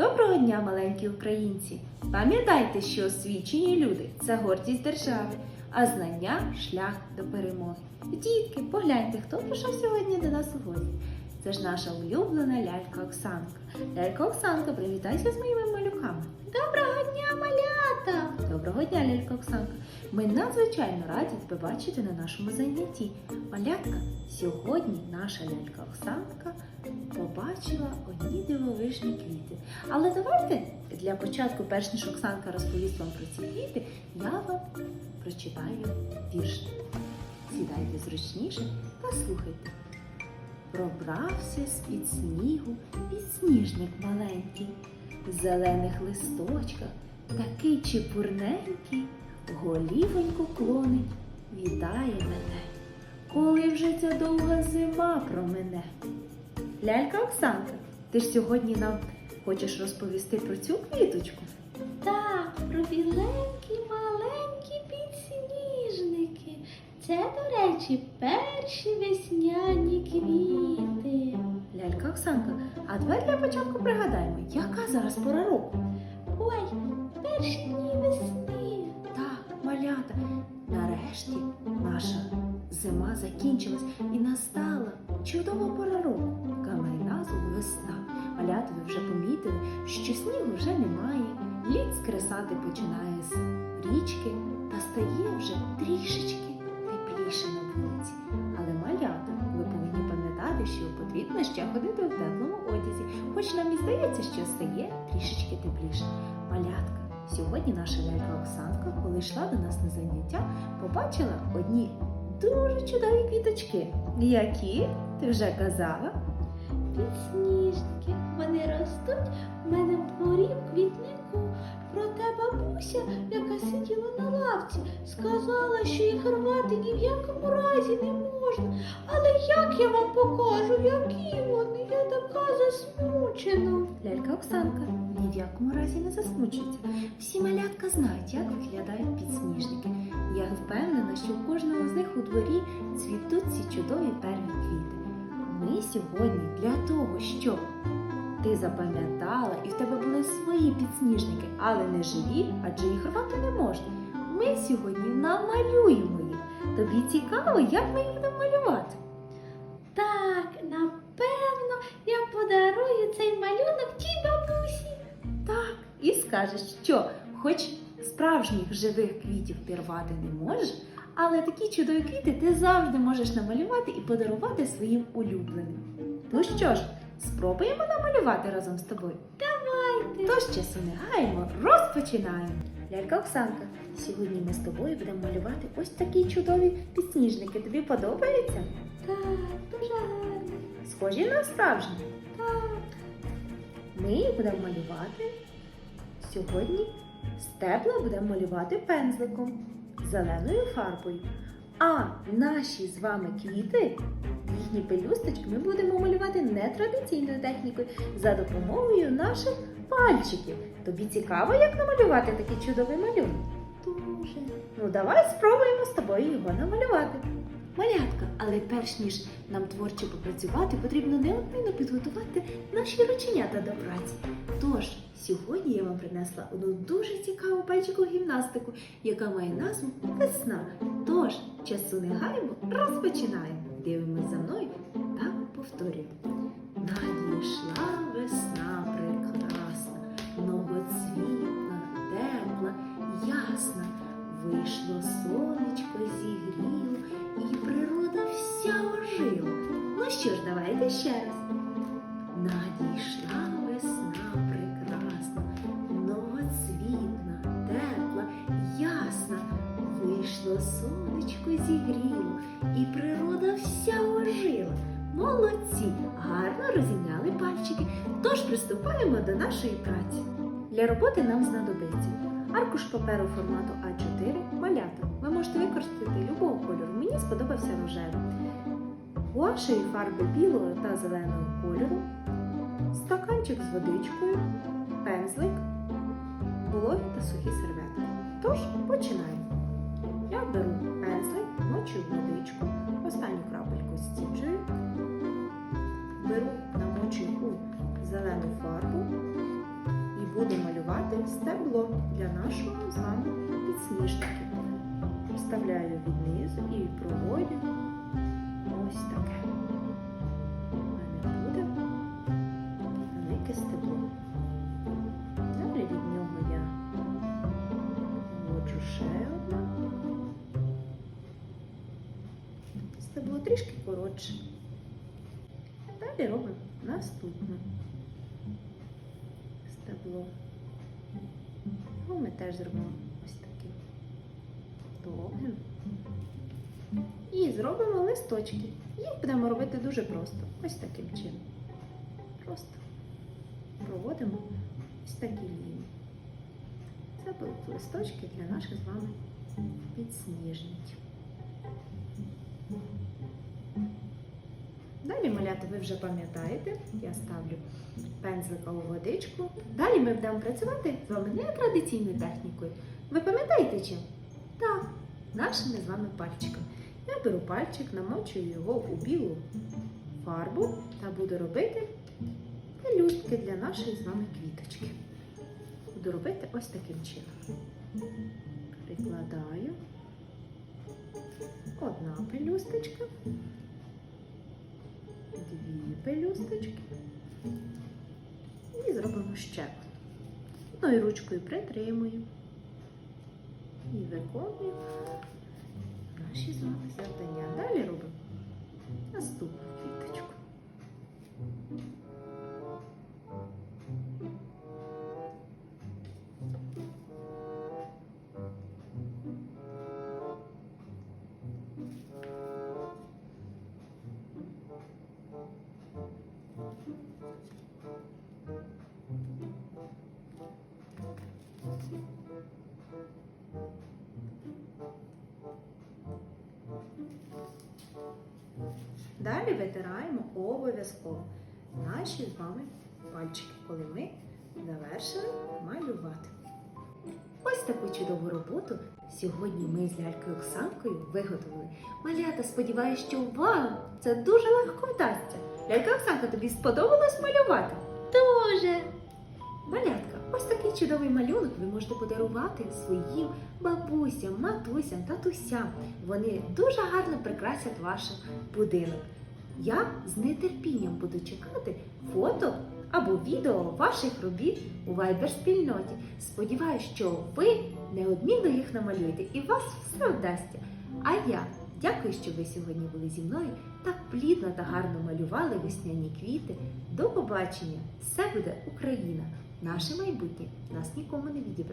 Доброго дня, маленькі українці! Пам'ятайте, що освічені люди це гордість держави, а знання шлях до перемоги. Дітки, погляньте, хто прийшов сьогодні до нас у гості. Це ж наша улюблена лялька Оксанка. Лялька Оксанка, привітайся з моїми малюками. Доброго дня, малята! Доброго дня, лялька Оксанка. Ми надзвичайно раді тебе бачити на нашому занятті. Малятка, сьогодні наша лялька Оксанка побачила одні дивовижні квіти. Але давайте для початку, перш ніж Оксанка розповість вам про ці квіти, я вам прочитаю вірш. Сідайте зручніше та слухайте. Пробрався з-під снігу підсніжник маленький, в зелених листочках, такий чепурненький, голівоньку клонить, вітає мене, коли вже ця довга зима промине. Лялька Оксанка, ти ж сьогодні нам хочеш розповісти про цю квіточку? Так, про біленькі маленькі підсніжники. Це, до речі, перші весняні квіти. Лялька Оксанка, а давай для початку пригадаємо, яка зараз пора року? Ой, перші дні весни. Так, малята, нарешті наша зима закінчилась і настала чудова пора року, яка має назву весна. Малята, ви вже помітили, що снігу вже немає, лід скресати починає з річки та стає вже трішечки тепліше на вулиці. Але малята, ви повинні пам'ятати, що потрібно ще ходити в теплому одязі, хоч нам і здається, що стає трішечки тепліше. Малятка, сьогодні наша лялька Оксанка, коли йшла до нас на заняття, побачила одні дуже чудові квіточки. Які? Ти вже казала? Підсніжники. Вони ростуть в мене в дворі в квітнику. Проте бабуся, яка сиділа на лавці, сказала, що їх рвати ні в якому разі не можна. Але як я вам покажу, які вони? Я така засмучена. Лялька Оксанка ні в якому разі не засмучується. Всі малятка знають, як виглядають підсніжники. Я впевнена, що у кожного з них у дворі цвітуть ці чудові перві квіти. Ми сьогодні для того, щоб ти запам'ятала і в тебе були свої підсніжники, але не живі, адже їх рвати не можна. Ми сьогодні намалюємо їх. Тобі цікаво, як ми їх будемо малювати? Так, напевно, я подарую цей малюнок тій бабусі. Так, і скажеш, що хоч справжніх живих квітів ти рвати не можеш, але такі чудові квіти ти завжди можеш намалювати і подарувати своїм улюбленим. Ну що ж, спробуємо намалювати разом з тобою. Тож часу не гаємо, розпочинаємо. Лялька Оксанка, сьогодні ми з тобою будемо малювати ось такі чудові підсніжники. Тобі подобається? Так, дуже гарно. Схожі на справжні. Так. Ми будемо малювати сьогодні. Стебла будемо малювати пензликом, зеленою фарбою. А наші з вами квіти, їхні пелюсточки, ми будемо малювати нетрадиційною технікою за допомогою наших пальчиків. Тобі цікаво, як намалювати такий чудовий малюнок? Дуже. Ну, давай спробуємо з тобою його намалювати. Малятка, але перш ніж нам творчо попрацювати, потрібно неодмінно підготувати наші рученята до праці. Тож, сьогодні я вам принесла одну дуже цікаву пальчикову гімнастику, яка має назву Весна. Тож, часу не гаємо, розпочинаємо. Дивимось за мною та повторюємо. Надійшла весна давайте ще раз. Надійшла весна прекрасна, многоцвітна, тепла, ясна. Вийшло сонечко, зігріло, і природа вся ожила. Молодці! Гарно розімняли пальчики. Тож приступаємо до нашої праці. Для роботи нам знадобиться аркуш паперу формату А4 малята. Ви можете використати любого кольору. Мені сподобався рожевий. Гуашеві фарби білого та зеленого кольору, стаканчик з водичкою, пензлик, вологі та сухі серветки. Тож починаємо. Я беру пензлик, мочу водичку, останню крапельку стіджую, беру, намочую у зелену фарбу і буду малювати стебло для нашого з вами підсніжника. Вставляю віднизу і проводю ось таке. У мене буде велике стебло. Далі від нього я вводжу одне. Стебло трішки коротше. Далі робимо наступне стебло. Його ми теж зробимо ось таким довгим. І зробимо листочки. Їх будемо робити дуже просто. Ось таким чином. Просто проводимо ось такі лінії. Це будуть листочки для наших з вами підсніжників. Далі малята ви вже пам'ятаєте, я ставлю пензлика у водичку. Далі ми будемо працювати з вами не традиційною технікою. Ви пам'ятаєте чим? Так, нашими з вами пальчиками. Я беру пальчик, намочую його у білу фарбу та буду робити пелюстки для нашої з вами квіточки. Буду робити ось таким чином. Прикладаю одна пелюсточка, дві пелюсточки і зробимо ще одну. Ну і ручкою притримуємо і виконуємо наші з вами завдання. Далі робимо наступну квіточку. Далі витираємо обов'язково наші з вами пальчики, коли ми завершили малювати. Ось таку чудову роботу сьогодні ми з лялькою Оксанкою виготовили. Малята, сподіваюся, що вам це дуже легко вдасться. Лялька Оксанка, тобі сподобалось малювати? Дуже. Малятка, ось такий чудовий малюнок ви можете подарувати своїм бабусям, матусям, татусям. Вони дуже гарно прикрасять ваш будинок. Я з нетерпінням буду чекати фото або відео ваших робіт у Viber спільноті. Сподіваюсь, що ви неодмінно їх намалюєте і вас все вдасться. А я дякую, що ви сьогодні були зі мною так плідно та гарно малювали весняні квіти. До побачення! Все буде Україна! Наше майбутнє нас нікому не відібрати.